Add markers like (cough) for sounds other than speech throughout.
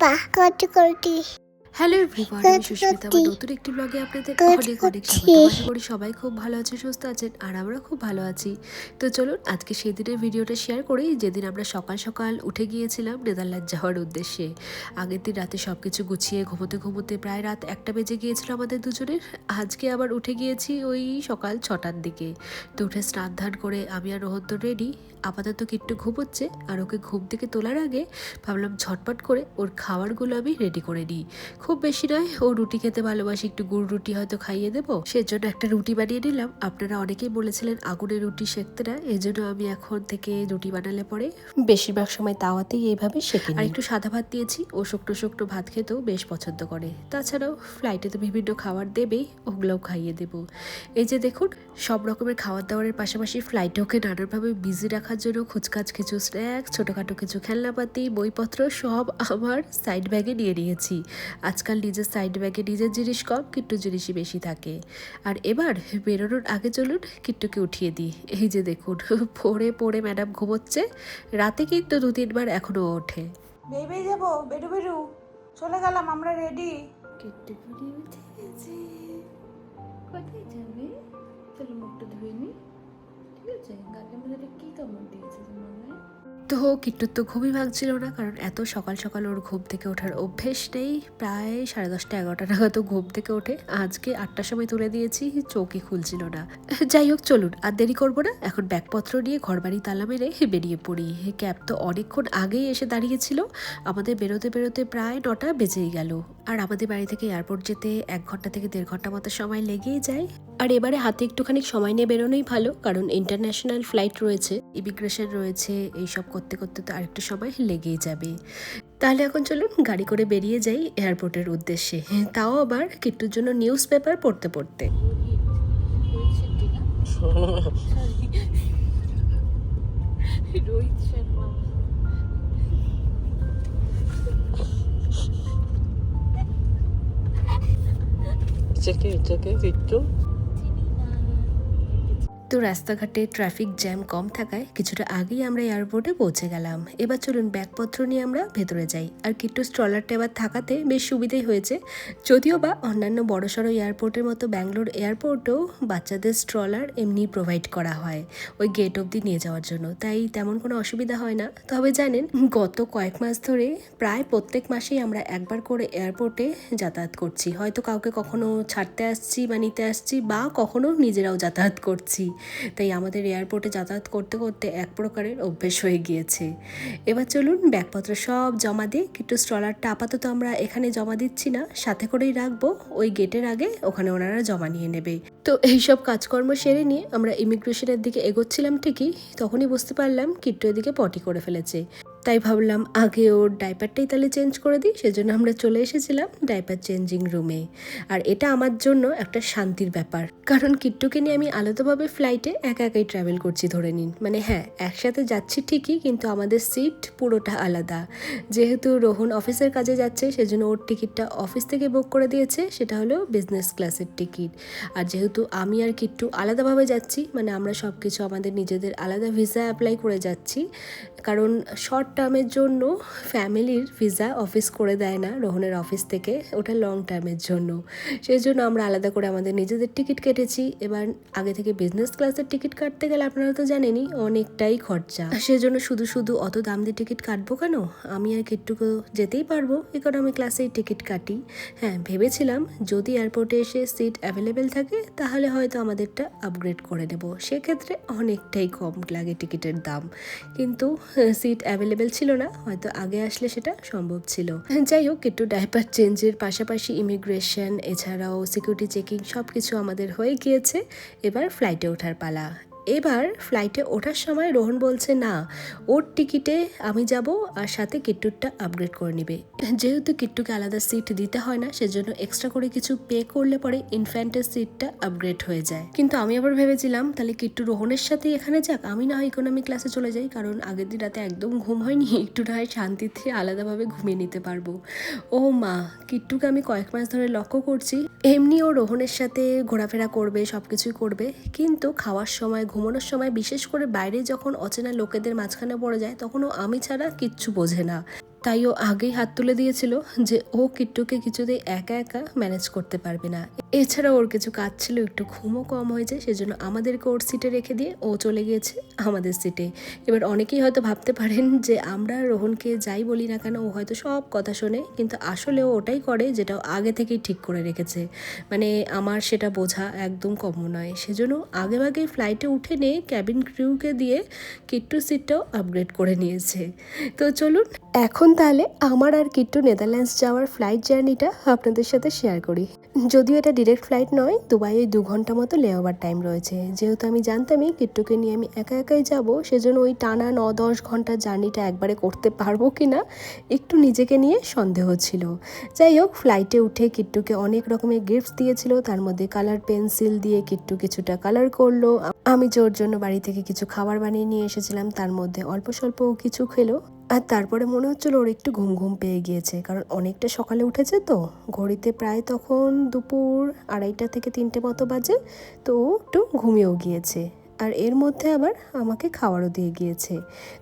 পা কত করতি হ্যালো এভরিওয়ান আমি সুস্মিতা আমার নতুন একটি ব্লগে আপনাদের অনেক অনেক স্বাগত। করি সবাই খুব ভালো আছে সুস্থ আছেন আর আমরা খুব ভালো আছি। তো চলুন আজকে সেদিনের ভিডিওটা শেয়ার করি যেদিন আমরা সকাল সকাল উঠে গিয়েছিলাম নেদারল্যান্ড যাওয়ার উদ্দেশ্যে। আগের দিন রাতে সব কিছু গুছিয়ে ঘুমোতে ঘুমোতে প্রায় রাত একটা বেজে গিয়েছিল আমাদের দুজনের। আজকে আবার উঠে গিয়েছি ওই সকাল ছটার দিকে। তো উঠে স্নান ধান করে আমি আর রোহন তো রেডি আপাতত কিট্টু ঘুমোচ্ছে আর ওকে ঘুম থেকে তোলার আগে ভাবলাম ঝটপট করে ওর খাবারগুলো আমি রেডি করে নিই। খুব বেশি নয়, ও রুটি খেতে ভালোবাসি, একটু গুড় রুটি হয়তো খাইয়ে দেবো। সেজন্য একটা রুটি বানিয়ে নিলাম। আপনারা অনেকেই বলেছিলেন আগুনে রুটি সেঁকতে না এই জন্য আমি এখন থেকে রুটি বানালে পরে বেশিরভাগ সময় তাওয়াতেই এইভাবে সেঁকে আর একটু সাদা ভাত দিয়েছি, ও শুকনো শুকনো ভাত খেতেও বেশ পছন্দ করে। তাছাড়াও ফ্লাইটে তো বিভিন্ন খাবার দেবেই, ওগুলোও খাইয়ে দেবো। এই যে দেখুন, সব রকমের খাবার দাবারের পাশাপাশি ফ্লাইটে ওকে নানানভাবে বিজি রাখার জন্য খুচকাচ কিছু স্ন্যাক্স ছোটোখাটো কিছু খেলনাপাতি, বইপত্র সব আমার সাইড ব্যাগে নিয়ে নিয়েছি। আজকাল নিজের সাইড ব্যাগে নিজের জিনিস কম কিট্টু জিনিসই বেশি থাকে। আর এবার বেরোনোর আগে চলুন কিট্টুকে উঠিয়ে দিই। এই যে দেখুন পড়ে পড়ে ম্যাডাম ঘুমোচ্ছে। রাতে কিন্তু দু তিনবার এখনও ওঠে। বেরিয়ে যাব বেরু বেরু। চলে গেলাম আমরা রেডি কিট্টু পুরি উঠে গেছে কোথায় যাবে? চলো মুখটা ধুয়ে নি। ঠিক আছে মধ্যে কি কামড় দিয়েছে তো কিট্টুর তো ঘুমই ভাঙছিল না, কারণ এত সকাল সকাল ওর ঘুম থেকে ওঠার অভ্যেস নেই। প্রায় সাড়ে দশটা, এগারোটা নাগাদ ঘুম থেকে ওঠে। আজকে আটটার সময় তুলে দিয়েছি চৌকি খুলছিল না। যাই হোক, চলুন, আর দেরি করব না। এখন ব্যাগপত্র নিয়ে ঘর বাড়ি তালা মেরে বেরিয়ে পড়ি। ক্যাব তো অনেকক্ষণ আগেই এসে দাঁড়িয়েছিল। আমাদের বেরোতে বেরোতে প্রায় নটা বেজেই গেল। আর আমাদের বাড়ি থেকে এয়ারপোর্ট যেতে এক ঘণ্টা থেকে দেড় ঘণ্টা মতো সময় লেগেই যায়। আর এবারে হাতে একটুখানি সময় নিয়ে বেরোনোই ভালো, কারণ ইন্টারন্যাশনাল ফ্লাইট রয়েছে ইমিগ্রেশন রয়েছে, এইসব করতে করতে তো আরেকটু সময় লেগেই যাবে। তাহলে এখন চলুন গাড়ি করে বেরিয়ে যাই এয়ারপোর্টের উদ্দেশ্যে। তাও আবার কিট্টুর জন্য নিউজ পেপার পড়তে পড়তে। রোহিত শর্মা। চেকে চেকে কিট্টু তো রাস্তাঘাটে ট্রাফিক জ্যাম কম থাকায় কিছুটা আগেই আমরা এয়ারপোর্টে পৌঁছে গেলাম। এবার চলুন ব্যাগপত্র নিয়ে আমরা ভেতরে যাই। আর কিট্টু স্ট্রলারটা এবার থাকাতে বেশ সুবিধাই হয়েছে। যদিও বা অন্যান্য বড়সড় এয়ারপোর্টের মতো ব্যাঙ্গালোর এয়ারপোর্টেও বাচ্চাদের স্ট্রলার এমনি প্রোভাইড করা হয় ওই গেট অবধি নিয়ে যাওয়ার জন্য। তাই তেমন কোনো অসুবিধা হয় না। তবে জানেন, গত কয়েক মাস ধরে প্রায় প্রত্যেক মাসেই আমরা একবার করে এয়ারপোর্টে যাতায়াত করছি। হয়তো কাউকে কখনো ছাড়তে আসছি বা নিতে আসছি বা কখনো নিজেরাও যাতায়াত করছি। তাই আমাদের এয়ারপোর্টে যাতায়াত করতে করতে এক প্রকারের অভ্যেস হয়ে গিয়েছে। এবার চলুন ব্যাগপত্র সব জমা দিয়ে কিন্তু স্ট্রলারটা আপাতত আমরা এখানে জমা দিচ্ছি না, সাথে করেই রাখব। ওই গেটের আগে ওখানে ওনারা জমা নিয়ে নেবে। তো এইসব কাজকর্ম সেরে নিয়ে আমরা ইমিগ্রেশনের দিকে এগোচ্ছিলাম ঠিকই, তখনই বুঝতে পারলাম কিট্টু এদিকে পটি করে ফেলেছে। তাই ভাবলাম আগে ওর ডাইপারটাই তাহলে চেঞ্জ করে দিই, সেজন্য আমরা চলে এসেছিলাম ডাইপার চেঞ্জিং রুমে আর এটা আমার জন্য একটা শান্তির ব্যাপার। কারণ কিট্টুকে নিয়ে আমি আলাদাভাবে ফ্লাইটে একা একাই ট্রাভেল করছি ধরে নিন। মানে হ্যাঁ একসাথে যাচ্ছি ঠিকই, কিন্তু আমাদের সিট পুরোটা আলাদা। যেহেতু রোহন অফিসের কাজে যাচ্ছে, সেজন্য ওর টিকিটটা অফিস থেকে বুক করে দিয়েছে, সেটা হলো বিজনেস ক্লাসের টিকিট আর যেহেতু আমি আর কিট্টু আলাদাভাবে যাচ্ছি মানে আমরা সব কিছু আমাদের নিজেদের আলাদা ভিসা অ্যাপ্লাই করে যাচ্ছি, কারণ শর্ট টার্মের জন্য ফ্যামিলির ভিসা অফিস করে দেয় না, রোহনের অফিস থেকে। ওটা লং টার্মের জন্য। সেই জন্য আমরা আলাদা করে আমাদের নিজেদের টিকিট কেটেছি। এবার আগে থেকে বিজনেস ক্লাসের টিকিট কাটতে গেলে আপনারা তো জানেনই, অনেকটাই খরচা। সেজন্য শুধু শুধু অত দাম দিয়ে টিকিট কাটবো কেন? আমি আর কিট্টুকে যেতেই পারব ইকোনমি ক্লাসেই টিকিট কাটি। হ্যাঁ ভেবেছিলাম যদি এয়ারপোর্টে এসে সিট অ্যাভেলেবেল থাকে, তাহলে হয়তো আমাদেরটা আপগ্রেড করে নেব। সেক্ষেত্রে অনেকটাই কম লাগে টিকিটের দাম। কিন্তু সিট অ্যাভেলেবেল ছিল না, হয়তো আগে আসলে সেটা সম্ভব ছিল। যাই হোক, একটু ডাইপার চেঞ্জের পাশাপাশি ইমিগ্রেশন এছাড়াও সিকিউরিটি চেকিং সব কিছু আমাদের হয়ে গিয়েছে। এবার ফ্লাইটে ওঠার পালা। এবার ফ্লাইটে ওঠার সময় রোহন বলছে, না, ওর টিকিটে আমি যাব আর সাথে কিট্টুরটা আপগ্রেড করে নেবে। যেহেতু কিট্টুকে আলাদা সিট দিতে হয় না, সেজন্য এক্সট্রা করে কিছু পে করলে পরে ইনফ্যান্টের সিটটা আপগ্রেড হয়ে যায়। কিন্তু আমি আবার ভেবেছিলাম, তাহলে কিট্টু রোহনের সাথেই এখানে যাক, আমি না হয় ইকোনমি ক্লাসে চলে যাই, কারণ আগের দিন রাতে একদম ঘুম হয়নি, একটু না হয় শান্তিতে আলাদাভাবে ঘুমিয়ে নিতে পারব। ও মা, কিট্টুকে আমি কয়েক মাস ধরে লক্ষ্য করছি এমনি ও রোহনের সাথে ঘোরাফেরা করবে সব কিছুই করবে, কিন্তু খাওয়ার সময় ঘুমানোর সময় বিশেষ করে বাইরে যখন অচেনা লোকেদের মাঝখানে পড়ে যায়, তখনও আমি ছাড়া কিচ্ছু বোঝে না। তাই ও আগেই হাত তুলে দিয়েছিল যে ও কিট্টুকে কিছুতেই একা একা ম্যানেজ করতে পারবে না। এছাড়া ওর কিছু কাজ ছিল, একটু ঘুমও কম হয়েছে সেজন্য আমাদেরকে ওর সিটে রেখে দিয়ে ও চলে গিয়েছে আমাদের সিটে এবার অনেকেই হয়তো ভাবতে পারেন যে আমরা রোহনকে যাই বলি না কেন, ও হয়তো সব কথা শোনে, কিন্তু আসলে ও ওটাই করে যেটা আগে থেকেই ঠিক করে রেখেছে। মানে আমার সেটা বোঝা একদম কম নয়। সেজন্য আগে আগে ফ্লাইটে উঠে নিয়ে ক্যাবিন ক্রিউকে দিয়ে কিট্টু সিটটাও আপগ্রেড করে নিয়েছে। তো চলুন এখন তাহলে আমার আর কিট্টু নেদারল্যান্ডস যাওয়ার ফ্লাইট জার্নিটা আপনাদের সাথে শেয়ার করি। যদিও এটা ডিরেক্ট ফ্লাইট নয়, দুবাইয়ে দু ঘণ্টা মতো লেওভার টাইম রয়েছে। যেহেতু আমি জানতামই কিট্টুকে নিয়ে আমি একা একাই যাব, সেজন্য ওই টানা ন দশ ঘণ্টার জার্নিটা একবারে করতে পারব কি না একটু নিজেকে নিয়ে সন্দেহ ছিল। যাই হোক ফ্লাইটে উঠে কিট্টুকে অনেক রকমের গিফটস দিয়েছিল। তার মধ্যে কালার পেন্সিল দিয়ে কিট্টু কিছুটা কালার করল। আমি যে ওর জন্য বাড়ি থেকে কিছু খাবার বানিয়ে নিয়ে এসেছিলাম, তার মধ্যে অল্প স্বল্প কিছু খেলো। আর তারপরে মনে হচ্ছিল ওর একটু ঘুম ঘুম পেয়ে গিয়েছে, কারণ অনেকটা সকালে উঠেছে তো। ঘড়িতে প্রায় তখন দুপুর আড়াইটা থেকে তিনটে মতো বাজে, তো ও একটু ঘুমিয়েও গিয়েছে। আর এর মধ্যে আবার আমাকে খাবারও দিয়ে গিয়েছে।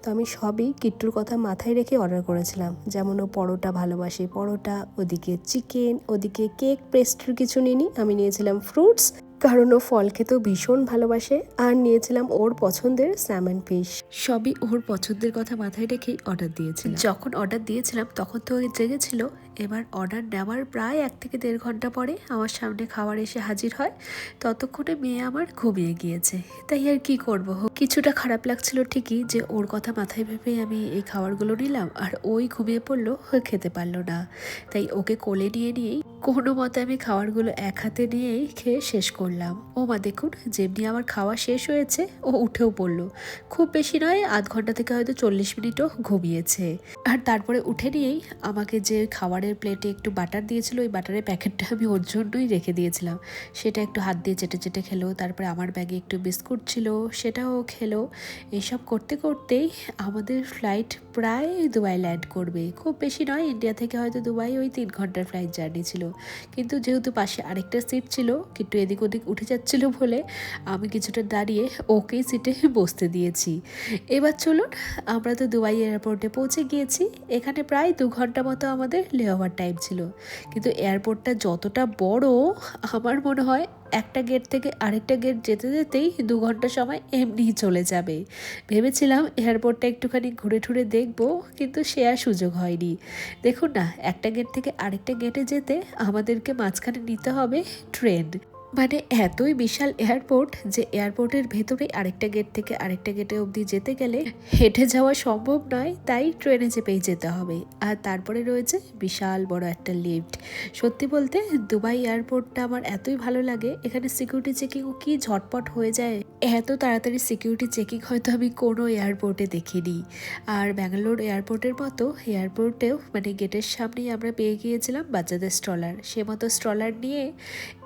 তো আমি সবই কিট্টুর কথা মাথায় রেখে অর্ডার করেছিলাম। যেমন ও পরোটা ভালোবাসে, পরোটা, ওদিকে চিকেন ওদিকে কেক পেস্ট্রি কিছু নিইনি। আমি নিয়েছিলাম ফ্রুটস কারণ ও ফল খেতেও ভীষণ ভালোবাসে। আর নিয়েছিলাম ওর পছন্দের স্যামন ফিশ সবই ওর পছন্দের কথা মাথায় রেখেই অর্ডার দিয়েছিলাম। যখন অর্ডার দিয়েছিলাম, তখন তো জেগেছিল। এবার অর্ডার নেওয়ার প্রায় এক থেকে দেড় ঘণ্টা পরে আমার সামনে খাবার এসে হাজির হয়। ততক্ষণে মেয়ে আমার ঘুমিয়ে গিয়েছে। তাই আর কি করব? কিছুটা খারাপ লাগছিল ঠিকই যে ওর কথা মাথায় ভেবে আমি এই খাবারগুলো নিলাম আর ওই ঘুমিয়ে পড়ল খেতে পারল না। তাই ওকে কোলে নিয়ে নিয়েই কোনো মতে আমি খাবারগুলো এক হাতে নিয়েই খেয়ে শেষ করলাম। ও মা, দেখুন, যেমনি আমার খাওয়া শেষ হয়েছে, ও উঠেও পড়ল। খুব বেশি নয়, আধ ঘণ্টা থেকে হয়তো চল্লিশ মিনিটও ঘুমিয়েছে। আর তারপরে উঠে নিয়েই আমাকে যে খাবারের প্লেটে একটু বাটার দিয়েছিল, ওই বাটারের প্যাকেটটা আমি ওর জন্যই রেখে দিয়েছিলাম। সেটা একটু হাত দিয়ে চেটে চেটে খেলো, তারপরে আমার ব্যাগে একটু বিস্কুট ছিল, সেটাও খেলো। এইসব করতে করতেই আমাদের ফ্লাইট প্রায় দুবাই ল্যান্ড করবে। খুব বেশি নয় ইন্ডিয়া থেকে হয়তো দুবাই ওই তিন ঘণ্টার ফ্লাইট জার্নি ছিল। কিন্তু যেহেতু পাশে আরেকটা সিট ছিল, কিন্তু এদিক ওদিক উঠে যাচ্ছিল বলে আমি কিছুটা দাঁড়িয়ে ওকেই সিটে বসতে দিয়েছি। এবার চলুন, আমরা তো দুবাই এয়ারপোর্টে পৌঁছে গিয়েছি। এখানে প্রায় দু ঘণ্টা মতো আমাদের লেওভার টাইম ছিল। কিন্তু এয়ারপোর্টটা যতটা বড়, আমার মনে হয় একটা গেট থেকে আরেকটা গেট যেতে যেতেই দু ঘণ্টা সময় এমনিই চলে যাবে। ভেবেছিলাম এয়ারপোর্টটা একটুখানি ঘুরে ঠুরে দেখব, কিন্তু সে আর সুযোগ হয়নি। দেখুন না, একটা গেট থেকে আরেকটা গেটে যেতে আমাদেরকে মাঝখানে নিতে হবে ট্রেন। মানে এতই বিশাল এয়ারপোর্ট যে এয়ারপোর্টের ভেতরে আরেকটা গেট থেকে আরেকটা গেটে অবধি যেতে গেলে হেঁটে যাওয়া সম্ভব নয়, তাই ট্রেনে চেপেই যেতে হবে। আর তারপরে রয়েছে বিশাল বড় একটা লিফট সত্যি বলতে, দুবাই এয়ারপোর্টটা আমার এতই ভালো লাগে, এখানে সিকিউরিটি চেকিংও কি ঝটপট হয়ে যায়, এত তাড়াতাড়ি সিকিউরিটি চেকিং হয়তো আমি কোনো এয়ারপোর্টে দেখিনি। আর ব্যাঙ্গালোর এয়ারপোর্টের মতো এয়ারপোর্টেও মানে গেটের সামনেই আমরা পেয়ে গিয়েছিলাম বাচ্চাদের স্ট্রলার সে মতো স্ট্রলার নিয়ে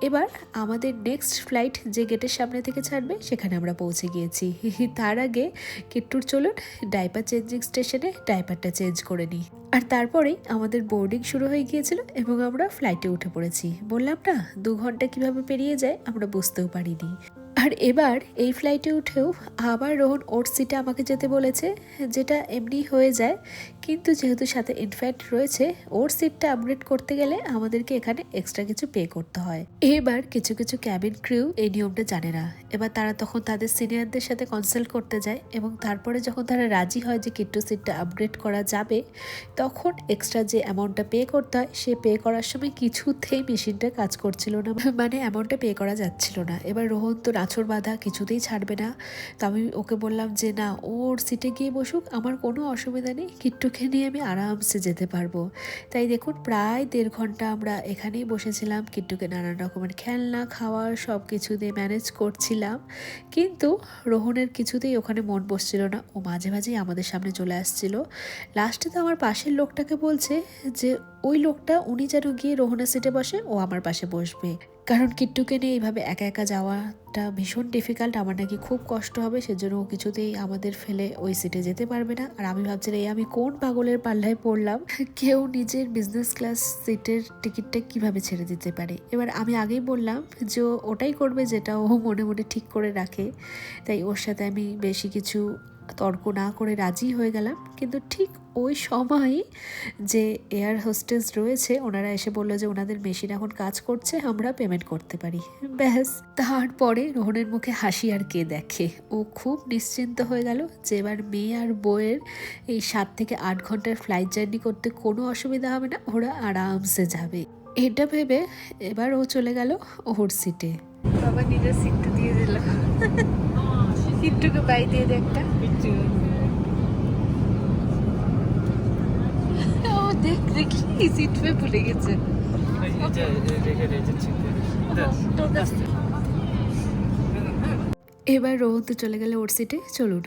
এবার আমাদের নেক্সট ফ্লাইট যে গেটের সামনে থেকে ছাড়বে, সেখানে আমরা পৌঁছে গিয়েছি। (laughs) তার আগে কিট্টুর চলুন ডাইপার চেঞ্জিং স্টেশনে ডাইপারটা চেঞ্জ করে নিই। আর তারপরেই আমাদের বোর্ডিং শুরু হয়ে গিয়েছিল এবং আমরা ফ্লাইটে উঠে পড়েছি। বললাম না, দু ঘণ্টা কীভাবে পেরিয়ে যায় আমরা বুঝতেও পারিনি। আর এবার এই ফ্লাইটে উঠেও আবার রোহন ওর সিটে আমাকে যেতে বলেছে, যেটা এমনি হয়ে যায়। কিন্তু যেহেতু সাথে ইনফ্যাক্ট রয়েছে, ওর সিটটা আপগ্রেড করতে গেলে আমাদেরকে এখানে এক্সট্রা কিছু পে করতে হয়। এবার কিছু কিছু ক্যাবিন ক্রিউ এই নিয়মটা জানে না। এবার তারা তখন তাদের সিনিয়রদের সাথে কনসাল্ট করতে যায় এবং তারপরে যখন তারা রাজি হয় যে কিট্টু সিটটা আপগ্রেড করা যাবে, তখন এক্সট্রা যে অ্যামাউন্টটা পে করতে হয়, সে পে করার সময় কিছুতেই মেশিনটা কাজ করছিল না। মানে অ্যামাউন্টটা পে করা যাচ্ছিল না। এবার রোহন তো নাছর বাঁধা কিছুতেই ছাড়বে না। তো আমি ওকে বললাম যে, না ওর সিটে গিয়ে বসুক, আমার কোনো অসুবিধা নেই, কিট্টুকে নিয়ে আমি আরামসে যেতে পারব। তাই দেখুন, প্রায় দেড় ঘণ্টা আমরা এখানেই বসেছিলাম, কিট্টুকে নানান রকমের খেলনা, খাওয়ার সব কিছু দিয়ে ম্যানেজ করছিলাম। কিন্তু রোহনের কিছুতেই ওখানে মন বসছিল না। ও মাঝে মাঝেই আমাদের সামনে চলে আসছিল। লাস্টে তো আমার পাশের লোকটাকে বলছে যে ওই লোকটা উনি যেন গিয়ে রোহনের সিটে বসে, ও আমার পাশে বসবে। কারণ কিট্টুকে নিয়ে এইভাবে একা একা যাওয়াটা ভীষণ ডিফিকাল্ট আমার নাকি খুব কষ্ট হবে, সেজন্য ও কিছুতেই আমাদের ফেলে ওই সিটে যেতে পারবে না। আর আমি ভাবছিলাম এই আমি কোন পাগলের পাল্লায় পড়লাম? কেউ নিজের বিজনেস ক্লাস সিটের টিকিটটা কীভাবে ছেড়ে দিতে পারে? এবার আমি আগেই বললাম যে ওটাই করবে যেটা ও মনে মনে ঠিক করে রাখে। তাই ওর সাথে আমি বেশি কিছু তর্ক না করে রাজি হয়ে গেলাম। কিন্তু ঠিক ওই সময় যে এয়ার হোস্টেস রয়েছে, ওনারা এসে বলল যে ওনাদের মেশিন এখন কাজ করছে, আমরা পেমেন্ট করতে পারি। ব্যাস, তারপরে রোহনের মুখে হাসি আর কে দেখে? ও খুব নিশ্চিন্ত হয়ে গেল যে এবার মেয়ে আর বউয়ের এই সাত থেকে আট ঘণ্টার ফ্লাইট জার্নি করতে কোনো অসুবিধা হবে না, ওরা আরামসে যাবে। এটা ভেবে এবার ও চলে গেল ওর সিটে বাবা, নিজের সিটটা দিয়ে দিল। (laughs) সিটটুকু পাই দিয়ে দে একটা। (laughs) দেখ, দেখি সিট পে ভুলে গেছে। এবার রোহন তো চলে গেলে ওর সিটে চলুন,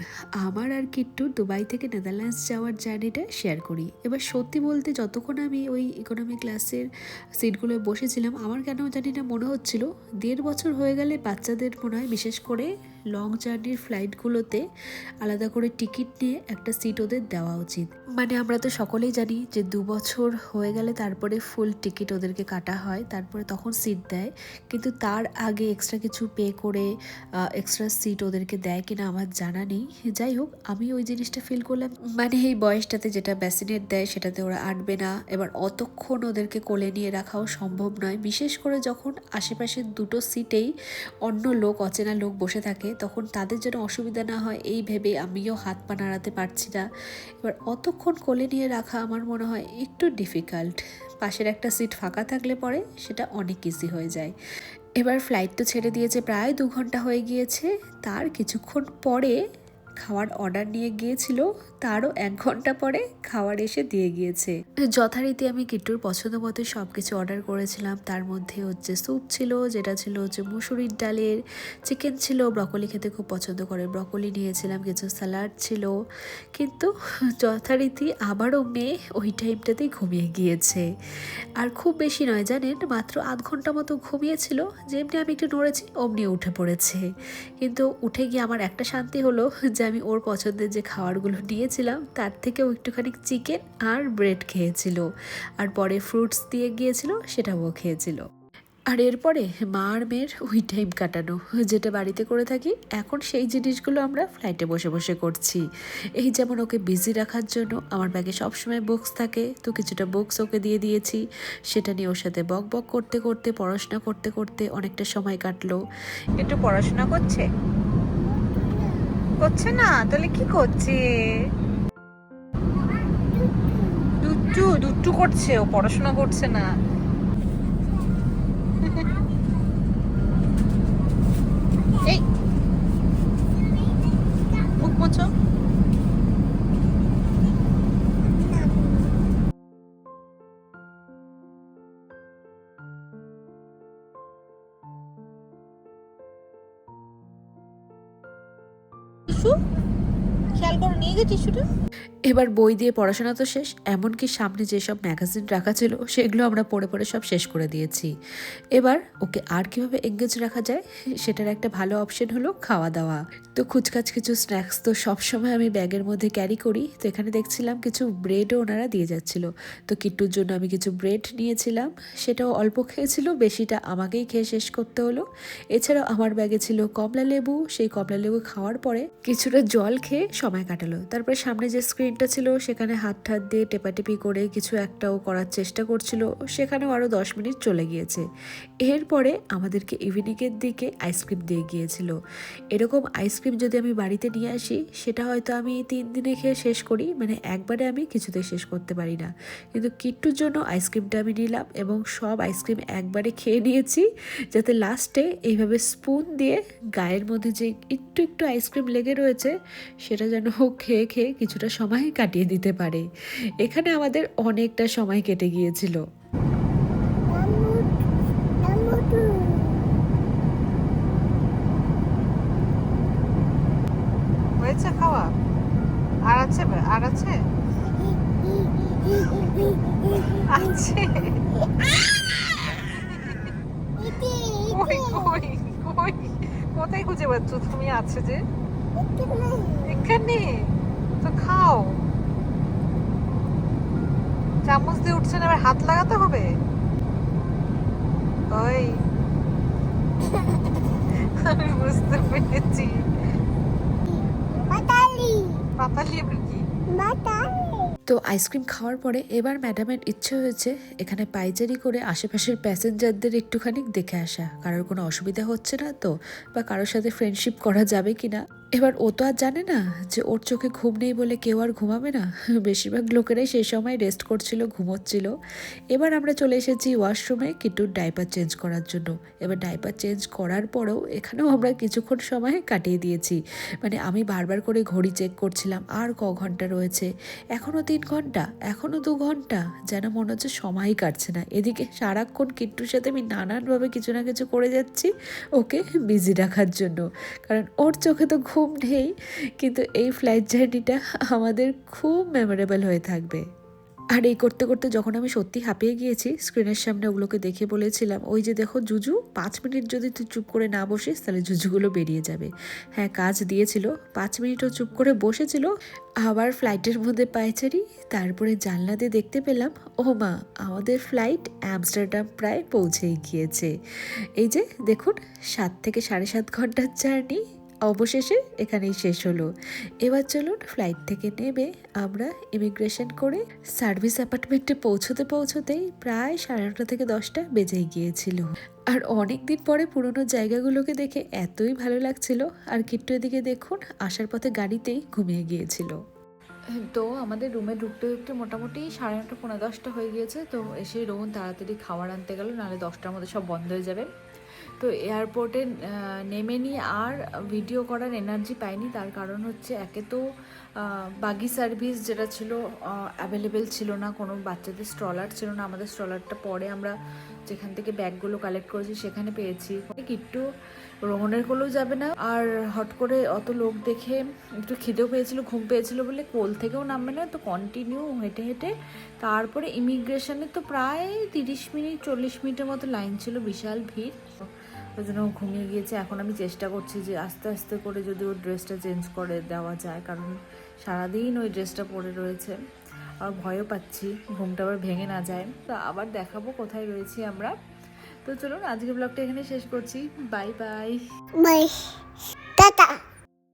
আমার আর কিট্টু দুবাই থেকে নেদারল্যান্ডস যাওয়ার জার্নিটা শেয়ার করি এবার সত্যি বলতে যতক্ষণ আমি ওই ইকোনমি ক্লাসের সিটগুলোয় বসেছিলাম, আমার কেন জানি না মনে হচ্ছিল, দেড় বছর হয়ে গেলে বাচ্চাদের মনে হয় বিশেষ করে লং জার্নির ফ্লাইটগুলোতে আলাদা করে টিকিট নিয়ে একটা সিট ওদের দেওয়া উচিত। মানে আমরা তো সকলেই জানি যে দু বছর হয়ে গেলে তারপরে ফুল টিকিট ওদেরকে কাটা হয়, তারপরে তখন সিট দেয়। কিন্তু তার আগে এক্সট্রা কিছু পে করে এক্সট্রা সিট ওদেরকে দেয় কিনা আমার জানা নেই। যাই হোক, আমি ওই জিনিসটা ফিল করলাম। মানে এই বয়সটাতে যেটা ব্যাসিনেট দেয় সেটাতে ওরা আটবে না। এবার অতক্ষণ ওদেরকে কোলে নিয়ে রাখাও সম্ভব নয়। বিশেষ করে যখন আশেপাশের দুটো সিটেই অন্য লোক, অচেনা লোক বসে থাকে তখন তাদের যেন অসুবিধা না হয়, এই ভেবে আমিও হাত পা নাড়াতে পারছি না। এবার অতক্ষণ কোলে নিয়ে রাখা আমার মনে হয় একটু ডিফিকাল্ট পাশের একটা সিট ফাঁকা থাকলে পরে সেটা অনেক ইজি হয়ে যায়। এবার ফ্লাইট তো ছেড়ে দিয়েছে, প্রায় দু ঘণ্টা হয়ে গিয়েছে। তার কিছুক্ষণ পরে খাওয়ার অর্ডার নিয়ে গিয়েছিল তারও এক ঘণ্টা পরে খাবার এসে দিয়ে গিয়েছে। যথারীতি আমি কিট্টুর পছন্দ মতো সব কিছু অর্ডার করেছিলাম। তার মধ্যে হচ্ছে স্যুপ ছিল, যেটা ছিল হচ্ছে মুসুরির ডালের, চিকেন ছিল, ব্রকলি খেতে খুব পছন্দ করে। ব্রকলি নিয়েছিলাম, কিছু স্যালাড ছিল। কিন্তু যথারীতি আবারও মেয়ে ওই টাইমটাতেই ঘুমিয়ে গিয়েছে। আর খুব বেশি নয়, জানেন? মাত্র আধ ঘণ্টা মতো ঘুমিয়েছিল। যেমনি আমি একটু নড়েছি, অমনি উঠে পড়েছে। কিন্তু উঠে গিয়ে আমার একটা শান্তি হলো যে আমি ওর পছন্দের যে খাবারগুলো নিয়েছিলাম তার থেকেও একটুখানি চিকেন আর ব্রেড খেয়েছিল। আর পরে ফ্রুটস দিয়ে গিয়েছিল, সেটাও খেয়েছিল। আর এরপরে মা আর মেয়ের ওই টাইম কাটানো, যেটা বাড়িতে করে থাকি, এখন সেই জিনিসগুলো আমরা ফ্লাইটে বসে বসে করছি। এই যেমন ওকে বিজি রাখার জন্য, আমার ব্যাগে সবসময় বুকস থাকে, তো কিছুটা বুকস ওকে দিয়ে দিয়েছি। সেটা নিয়ে ওর সাথে বক বক করতে করতে, পড়াশোনা করতে করতে অনেকটা সময় কাটলো। একটু পড়াশোনা করছে? করছে না? তাহলে কি করছে? দুট্টু দুট্টু করছে ও, পড়াশোনা করছে না। এই। মুখ মোছো। টিস্যু? খেয়াল করে নিয়ে গে টিস্যুটা। এবার বই দিয়ে পড়াশোনা তো শেষ, এমনকি সামনে যেসব ম্যাগাজিন রাখা ছিল, সেগুলো আমরা পড়ে পড়ে সব শেষ করে দিয়েছি। এবার ওকে আর কীভাবে এঙ্গেজ রাখা যায়, সেটার একটা ভালো অপশন হলো খাওয়া দাওয়া। তো খুচকাচ কিছু স্ন্যাক্স তো সবসময় আমি ব্যাগের মধ্যে ক্যারি করি। তো এখানে দেখছিলাম কিছু ব্রেডও ওনারা দিয়ে যাচ্ছিল। তো কিট্টুর জন্য আমি কিছু ব্রেড নিয়েছিলাম। সেটাও অল্প খেয়েছিল, বেশিটা আমাকেই খেয়ে শেষ করতে হলো। এছাড়াও আমার ব্যাগে ছিল কমলা লেবু, সেই কমলা লেবু খাওয়ার পরে কিছুটা জল খেয়ে সময় কাটালো। তারপরে সামনে যে স্ক্রিনটা ছিল সেখানে হাত ঠাত দিয়ে টেপাটেপি করে কিছু একটাও করার চেষ্টা করছিল, সেখানেও আরও দশ মিনিট চলে গিয়েছে। এরপরে আমাদেরকে ইভিনিংয়ের দিকে আইসক্রিম দিয়ে গিয়েছিল। এরকম আইসক্রিম যদি আমি বাড়িতে নিয়ে আসি, সেটা হয়তো আমি তিন দিনে খেয়ে শেষ করি মানে একবারে আমি কিছুতে শেষ করতে পারি না। কিন্তু কিট্টুর জন্য আইসক্রিমটা আমি নিলাম এবং সব আইসক্রিম একবারে খেয়ে নিয়েছি, যাতে লাস্টে এইভাবে স্পুন দিয়ে গায়ের মধ্যে যে একটু একটু আইসক্রিম লেগে রয়েছে, সেটা যেন খেয়ে খেয়ে কিছুটা সময় কাটিয়ে দিতে পারে। এখানে আমাদের অনেকটা সময় কেটে গিয়েছিল। আছে কোথায় খুঁজে পাচ্ছ তুমি আছে যে? এখানে। তো খাও। চামচ দিয়ে উঠছে না আবার হাত লাগাতে হবে? ওই। আমি বুঝতে পেরেছি। পাপালি আবার কি? তো আইসক্রিম খাওয়ার পরে এবার ম্যাডামের ইচ্ছে হয়েছে এখানে পাইচারি করে আশেপাশের প্যাসেঞ্জারদের একটুখানি দেখে আসা। কারোর কোনো অসুবিধা হচ্ছে না তো? বা কারোর সাথে ফ্রেন্ডশিপ করা যাবে কি না এবার ও তো আর জানে না যে ওর চোখে ঘুম নেই বলে কেউ আর ঘুমাবে না। বেশিরভাগ লোকেরাই সেই সময় রেস্ট করছিল, ঘুমোচ্ছিল। এবার আমরা চলে এসেছি ওয়াশরুমে কিটুর ডাইপার চেঞ্জ করার জন্য। এবার ডাইপার চেঞ্জ করার পরেও এখানেও আমরা কিছুক্ষণ সময় কাটিয়ে দিয়েছি। মানে আমি বারবার করে ঘড়ি চেক করছিলাম, আর ক ঘণ্টা রয়েছে? এখনও তিন ঘণ্টা এখনও দু ঘণ্টা। যেন মনে হচ্ছে সময়ই কাটছে না। এদিকে সারাক্ষণ কিট্টুর সাথে আমি নানানভাবে কিছু না কিছু করে যাচ্ছি, ওকে বিজি রাখার জন্য। কারণ ওর চোখে তো ঘুম নেই, কিন্তু এই ফ্লাইট জার্নিটা আমাদের খুব মেমোরেবল হয়ে থাকবে। আর এই করতে করতে যখন আমি সত্যি হাঁপিয়ে গিয়েছি স্ক্রিনের সামনে ওগুলোকে দেখে বলেছিলাম, ওই যে দেখো জুজু, পাঁচ মিনিট যদি তুই চুপ করে না বসিস, তাহলে জুজুগুলো বেরিয়ে যাবে। হ্যাঁ কাজ দিয়েছিল, পাঁচ মিনিটও চুপ করে বসেছিল। আবার ফ্লাইটের মধ্যে পায়চারি, তারপরে জানলা দিয়ে দেখতে পেলাম, ও মা, আমাদের ফ্লাইট অ্যামস্টারডাম প্রায় পৌঁছেই গিয়েছে। এই যে, দেখুন, সাত থেকে সাড়ে সাত ঘণ্টার জার্নি অবশেষে এখানেই শেষ হলো। এবার চলুন ফ্লাইট থেকে নেমে আমরা ইমিগ্রেশন করে সার্ভিস অ্যাপার্টমেন্টে পৌঁছতে পৌঁছতেই প্রায় সাড়ে নটা থেকে দশটা বেজেই গিয়েছিল। আর অনেক দিন পরে পুরোনো জায়গাগুলোকে দেখে এতই ভালো লাগছিল। আর কিট্টু এদিকে দেখুন, আসার পথে গাড়িতেই ঘুমিয়ে গিয়েছিল। তো আমাদের রুমে ঢুকতে ঢুকতে মোটামুটি সাড়ে নটা পনেরো দশটা হয়ে গিয়েছে। তো এসে রোহন তাড়াতাড়ি খাবার আনতে গেল, নাহলে দশটার মধ্যে সব বন্ধ হয়ে যাবে। তো এয়ারপোর্টে নেমে নিয়ে আর ভিডিও করার এনার্জি পাইনি। তার কারণ হচ্ছে একে তো বাগি সার্ভিস যেটা ছিল অ্যাভেলেবেল ছিল না। কোনো বাচ্চাদের স্ট্রলার ছিল না। আমাদের স্ট্রলারটা পরে আমরা যেখান থেকে ব্যাগগুলো কালেক্ট করেছি সেখানে পেয়েছি। কিট্টু রোহনের কোলেও যাবে না। আর হট করে অত লোক দেখে একটু খিদেও পেয়েছিল, ঘুম পেয়েছিল বলে কোল থেকেও নামবে না। তো কন্টিনিউ হেঁটে হেঁটে তারপরে ইমিগ্রেশনে তো প্রায় তিরিশ মিনিট, চল্লিশ মিনিটের মতো লাইন ছিল, বিশাল ভিড়। ওই জন্য ঘুমিয়ে গিয়েছে। এখন আমি চেষ্টা করছি যে আস্তে আস্তে করে যদি ওর ড্রেসটা চেঞ্জ করে দেওয়া যায়, কারণ সারাদিন ওই ড্রেসটা পরে রয়েছে। আর ভয়ও পাচ্ছি, ঘুমটা আবার ভেঙে না যায়। তো আবার দেখাবো কোথায় রয়েছি আমরা। তো চলুন আজকে ব্লগটা এখানে শেষ করছি। Bye bye. Bye.